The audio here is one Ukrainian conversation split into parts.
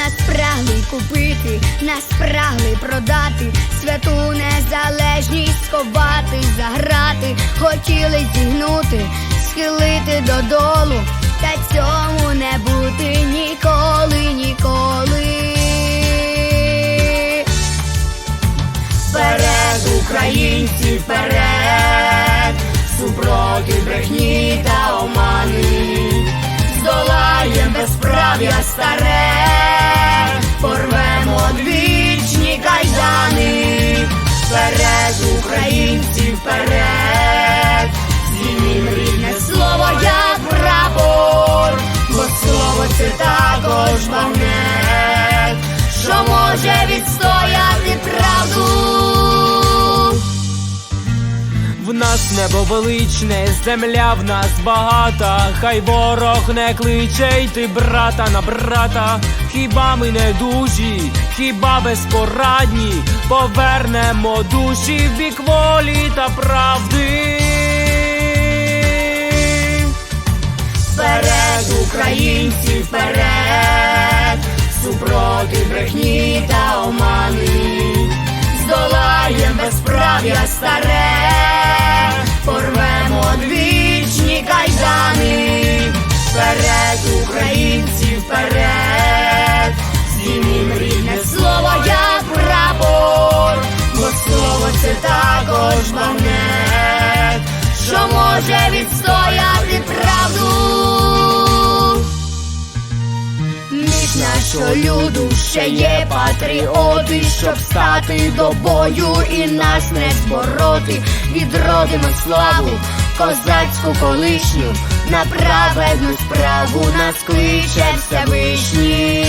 спрагли купити, нас спрагли продати, святу незалежність сховати, заграти, хотіли зігнути, схилити додолу, та цьому не бути ніколи, ніколи. Вперед, українці, вперед, супроти брехні та омани, здолаєм безправ'я старе, українці, вперед, нас небо величне, земля в нас багата, хай ворог не кличе йти брата на брата. Хіба ми не дужі, хіба безпорадні, повернемо душі в бік волі та правди. Вперед, українці, вперед, супроти брехні та омани, здолаєм безправ'я старе, Нашого люду ще є патріоти, щоб стати до бою і нас не збороти. Відродимо славу, козацьку колишню, на праведну справу нас кличе Всевишній.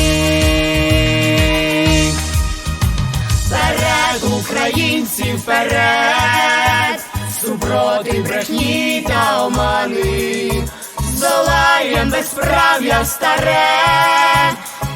Вперед, українці, вперед, супроти брехні та омани, здолаєм безправ'я старе,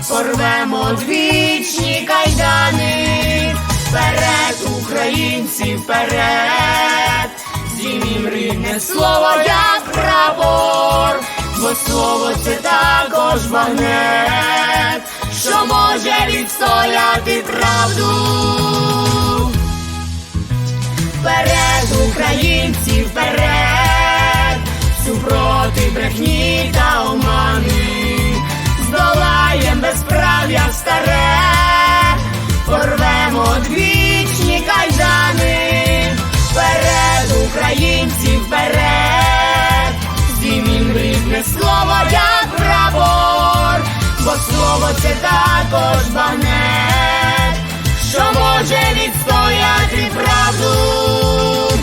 порвемо двічні кайдани, вперед, українці, вперед, зімім рідне слово, як прапор, бо слово це також магнет, що може відстояти правду. Вперед, українці, вперед, супроти брехні бо слово це також багнет, що може відстояти правду,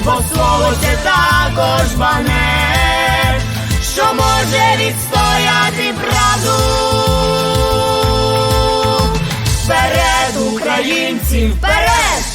бо слово це також багнет, що може відстояти правду. Вперед, українці, вперед!